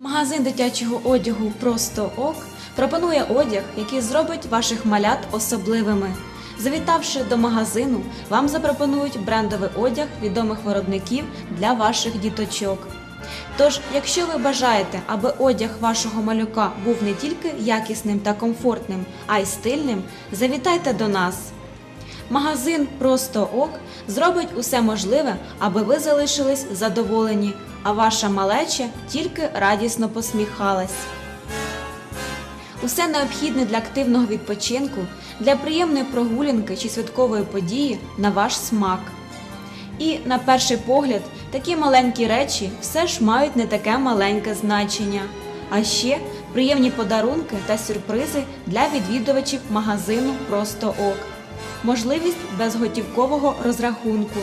Магазин дитячого одягу Просто ок пропонує одяг, який зробить ваших малят особливими. Завітавши до магазину, вам запропонують брендовий одяг відомих виробників для ваших діточок. Тож, якщо ви бажаєте, аби одяг вашого малюка був не тільки якісним та комфортним, а й стильним, завітайте до нас. Магазин Просто ок зробить усе можливе, аби ви залишились задоволені, а ваша малеча тільки радісно посміхалась. Усе необхідне для активного відпочинку, для приємної прогулянки чи святкової події на ваш смак. І на перший погляд, такі маленькі речі все ж мають не таке маленьке значення. А ще приємні подарунки та сюрпризи для відвідувачів магазину Просто ок. Можливість безготівкового розрахунку.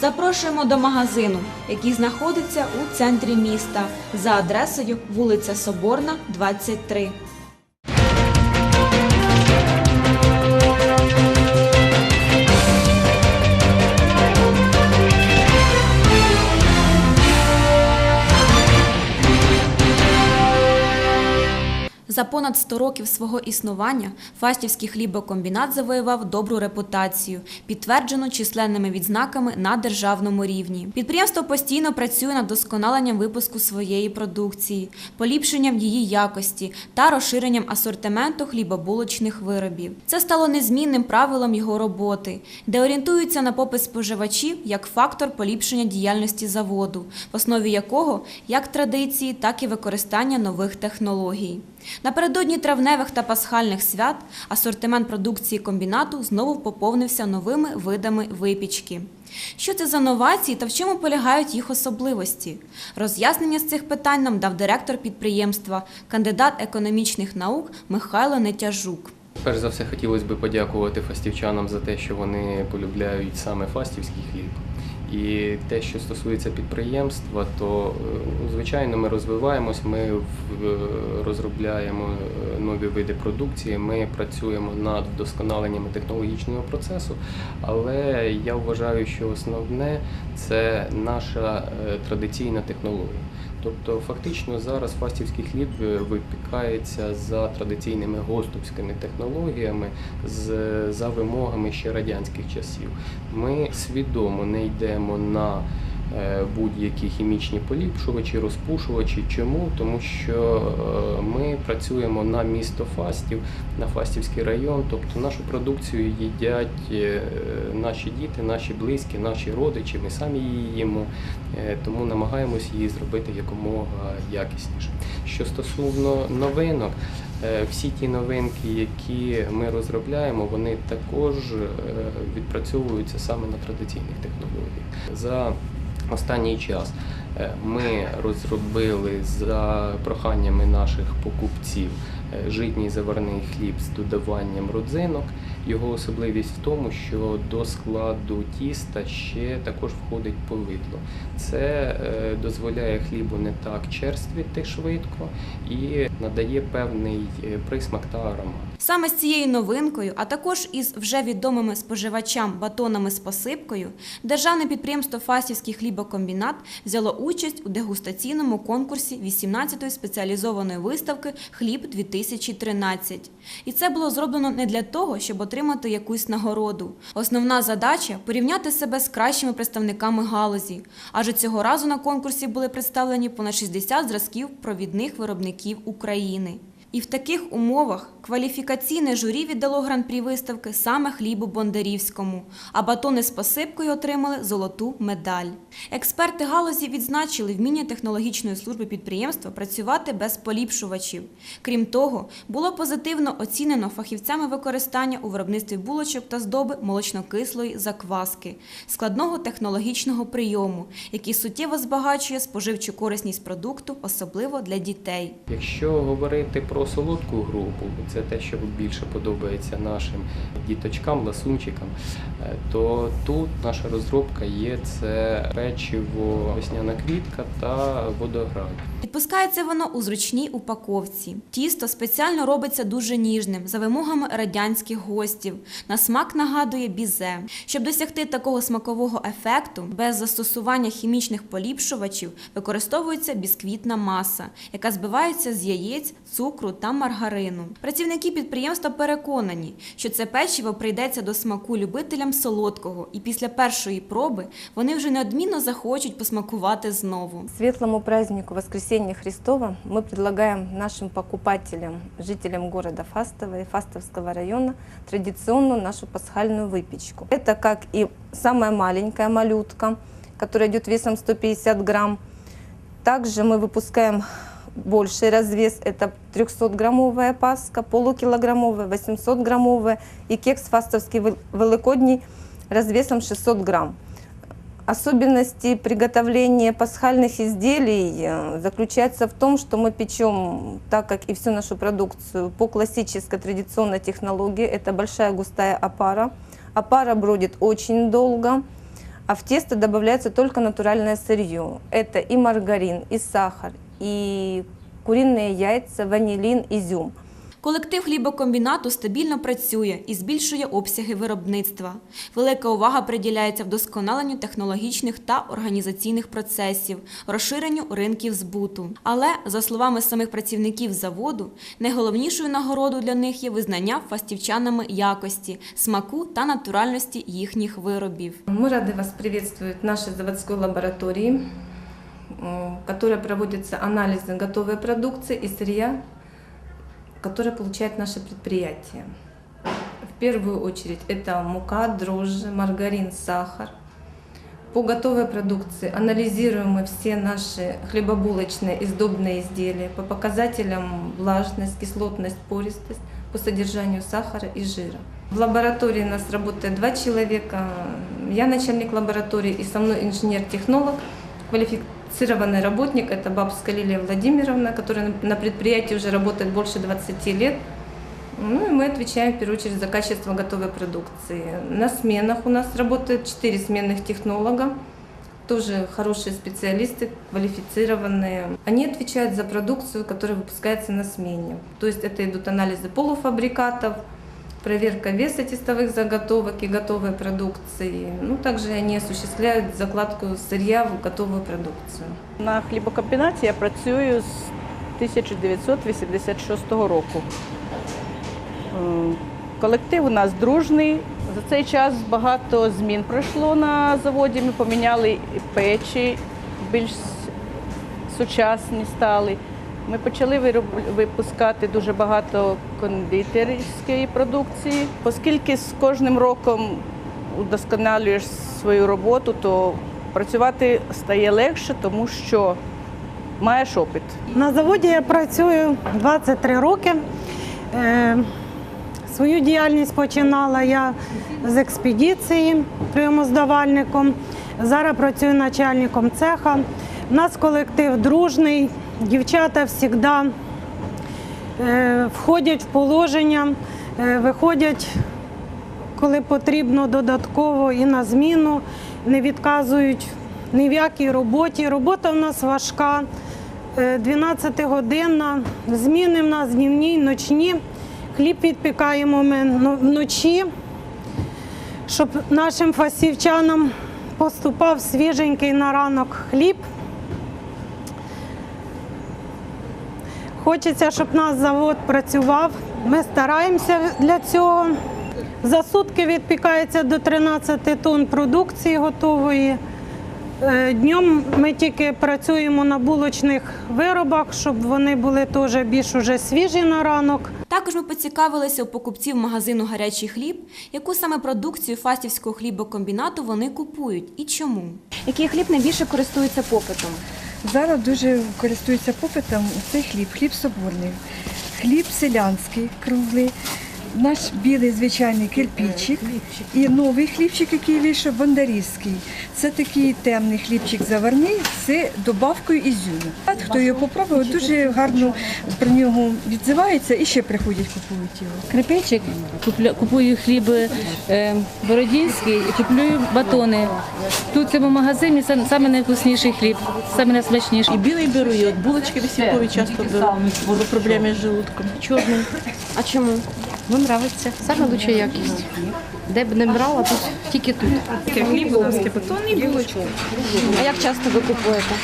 Запрошуємо до магазину, який знаходиться у центрі міста за адресою вулиця Соборна, 23. Понад 100 років свого існування Фастівський хлібокомбінат завоював добру репутацію, підтверджену численними відзнаками на державному рівні. Підприємство постійно працює над досконаленням випуску своєї продукції, поліпшенням її якості та розширенням асортименту хлібобулочних виробів. Це стало незмінним правилом його роботи, де орієнтуються на попит споживачів як фактор поліпшення діяльності заводу, в основі якого як традиції, так і використання нових технологій. Напередодні травневих та пасхальних свят асортимент продукції комбінату знову поповнився новими видами випічки. Що це за новації та в чому полягають їх особливості? Роз'яснення з цих питань нам дав директор підприємства, кандидат економічних наук Михайло Нетяжук. Перш за все, хотілося б подякувати фастівчанам за те, що вони полюбляють саме фастівський хліб. І те, що стосується підприємства, то е, звичайно ми розвиваємось, ми розробляємо е, нові види продукції, ми працюємо над вдосконаленням технологічного процесу. Але я вважаю, що основне це наша е, традиційна технологія. Тобто, фактично зараз фастівський хліб е, випікається за традиційними гостовськими технологіями, з, за вимогами ще радянських часів. Ми свідомо не йдемо на е, будь-які хімічні поліпшувачі, розпушувачі. Чому? Тому що е, ми працюємо на місто Фастів, на Фастівський район, тобто нашу продукцію їдять е, наші діти, наші близькі, наші родичі, ми самі її їмо, е, тому намагаємось її зробити якомога якісніше. Що стосовно новинок, е, всі ті новинки, які ми розробляємо, вони також е, відпрацьовуються саме на традиційних технологіях. За останній час е, ми розробили за проханнями наших покупців е, житній заварний хліб з додаванням родзинок. Його особливість в тому, що до складу тіста ще також входить повидло. Це е, дозволяє хлібу не так черствіти швидко і надає певний е, присмак та аромат. Саме з цією новинкою, а також із вже відомими споживачам батонами з посипкою, державне підприємство Фастівський хлібокомбінат взяло участь у дегустаційному конкурсі 18-ї спеціалізованої виставки Хліб 2013. І це було зроблено не для того, щоб отримати якусь нагороду. Основна задача порівняти себе з кращими представниками галузі. Адже цього разу на конкурсі були представлені понад 60 зразків провідних виробників України. І в таких умовах кваліфікаційне журі віддало гран-прі виставки саме хлібу Бондарівському, а батони з посипкою отримали золоту медаль. Експерти галузі відзначили вміння технологічної служби підприємства працювати без поліпшувачів. Крім того, було позитивно оцінено фахівцями використання у виробництві булочок та здоби молочнокислої закваски, складного технологічного прийому, який суттєво збагачує споживчу корисність продукту, особливо для дітей. Якщо говорити про солодку групу, це те, що більше подобається нашим діточкам, ласунчикам, е, то тут наша розробка є це печиво весняна квітка та водограй. Відпускається воно у зручній упаковці. Тісто спеціально робиться дуже ніжним за вимогами радянських гостів. На смак нагадує бізе. Щоб досягти такого смакового ефекту, без застосування хімічних поліпшувачів використовується бісквітна маса, яка збивається з яєць, цукру та маргарину. Працівники підприємства переконані, що це печиво прийдеться до смаку любителям солодкого, і після першої проби вони вже неодмінно захочуть посмакувати знову. К Светлому празднику Воскресения Христова мы предлагаем нашим покупателям, жителям города Фастова и Фастовского района традиционную нашу пасхальную выпечку. Это как и самая маленькая малютка, которая идет весом 150 грамм. Также мы выпускаем Больший развес, это 300-граммовая паска, полукилограммовая, 800-граммовая и кекс фастовский вел- великодний развесом 600 грамм. Особенности приготовления пасхальных изделий э, заключается в том, что мы печем, так как и всю нашу продукцию, по классической традиционной технологии. Это большая густая опара. Опара бродит очень долго, а в тесто добавляется только натуральное сырье. Это и маргарин, и сахар, и куриные яйца, ванилин, изюм. Колектив хлібокомбінату стабільно працює і збільшує обсяги виробництва. Велика увага приділяється вдосконаленню технологічних та організаційних процесів, розширенню ринків збуту. Але, за словами самих працівників заводу, найголовнішою нагородою для них є визнання фастівчанами якості, смаку та натуральності їхніх виробів. Мы рады вас приветствовать в нашей заводской лаборатории, м, в Которой проводятся анализы готовой продукции и сырья, которое получает наше предприятие. В первую очередь это мука, дрожжи, маргарин, сахар. По готовой продукции анализируем мы все наши хлебобулочные и сдобные изделия по показателям влажность, кислотность, пористость, по содержанию сахара и жира. В лаборатории у нас работает два человека. Я начальник лаборатории и со мной инженер-технолог, квалифицированный работник. Это Бабская Лилия Владимировна, которая на предприятии уже работает больше 20 лет. Ну и мы отвечаем в первую очередь за качество готовой продукции. На сменах у нас работает 4 сменных технолога, тоже хорошие специалисты, квалифицированные. Они отвечают за продукцию, которая выпускается на смене. То есть это идут анализы полуфабрикатов, проверка веса тестовых заготовок и готовой продукции. Ну, также они осуществляют закладку сырья в готовую продукцию. На хлібокомбінаті я працюю з 1986 року. Е, Колектив у нас дружний. За цей час багато змін пройшло на заводі. Ми поміняли печі, більш сучасні стали. Ми почали випускати дуже багато кондитерської продукції. Оскільки з кожним роком удосконалюєш свою роботу, то працювати стає легше, тому що маєш опит. На заводі я працюю 23 роки. Е, Свою діяльність починала я з експедиції прийомоздавальником. Зараз працюю начальником цеха. У нас колектив дружний, дівчата завжди е, входять в положення, е, виходять, коли потрібно додатково і на зміну, не відказують ні в якій роботі. Робота в нас важка. 12-годинна, зміни в нас днівні, ночні. Хліб відпікаємо ми вночі, щоб нашим фасівчанам поступав свіженький на ранок хліб. Хочеться, щоб наш завод працював. Ми стараємося для цього. За сутки відпікається до 13 тонн продукції готової. Е, Днем ми тільки працюємо на булочних виробах, щоб вони були теж більш уже свіжі на ранок. Також ми поцікавилися у покупців магазину Гарячий хліб, яку саме продукцію фастівського хлібокомбінату вони купують і чому. Який хліб найбільше користується попитом? Зараз дуже користується попитом цей хліб, хліб соборний, хліб селянський, круглий, наш білий звичайний кирпичик і новий хлібчик, який вийшов бондарівський. Це такий темний хлібчик заварний з добавкою ізюму. От Хто його попробував, дуже гарно про нього відзивається і ще приходять купують його. Крипечик, купля, купую хліб е, бородінський і куплю батони. Тут в цьому магазині сам- саме найвкусніший хліб, саме найсмачніший. І білий беру, і от булочки висівкові часто беру, бо проблеми з желудком. Чорний. А чому? Ну, нравиться. Саме лучша якість. Де б не брала, тут тільки тут. Хліб у нас батон і булочку. А як часто ви купуєте?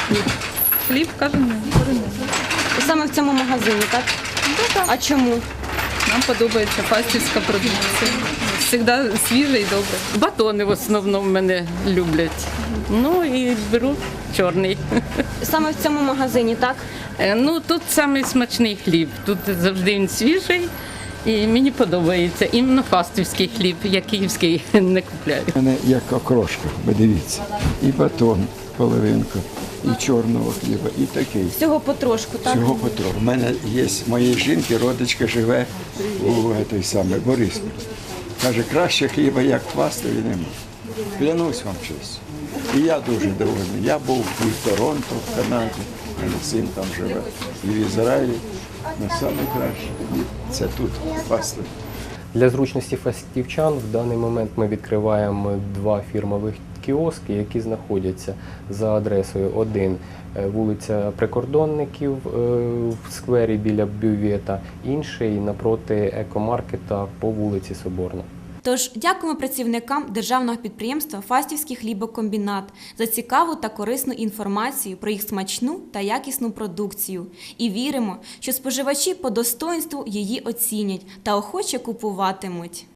Хліб кожен день. І саме в цьому магазині, так? А чому? Нам подобається фастівська продукція. Завжди свіже і добре. Батони в основному мене люблять. Ну і беру чорний. Саме в цьому магазині, так? Е, Ну тут самий смачний хліб. Тут завжди він свіжий. І мені подобається іменно фастівський хліб, я київський не купляю. У мене як окрошка, ви дивіться. І батон, половинку, і чорного хліба, і такий. Всього потрошку, так? Всього потрошку. У мене є моєї жінки, родичка живе у той самий Борисполі. Каже, краще хліба, як фастові нема. Клянусь вам щось. І я дуже довольний. Я був і в Торонто, в Канаді, син там живе, і в Ізраїлі. На найкраще це тут, пастові. Для зручності фастівчан в даний момент ми відкриваємо два фірмових кіоски, які знаходяться за адресою 1 е, вулиця Прикордонників е, в сквері біля бювета, інший напроти екомаркета по вулиці Соборна. Тож дякуємо працівникам державного підприємства Фастівський хлібокомбінат за цікаву та корисну інформацію про їх смачну та якісну продукцію. І віримо, що споживачі по достоинству її оцінять та охоче купуватимуть.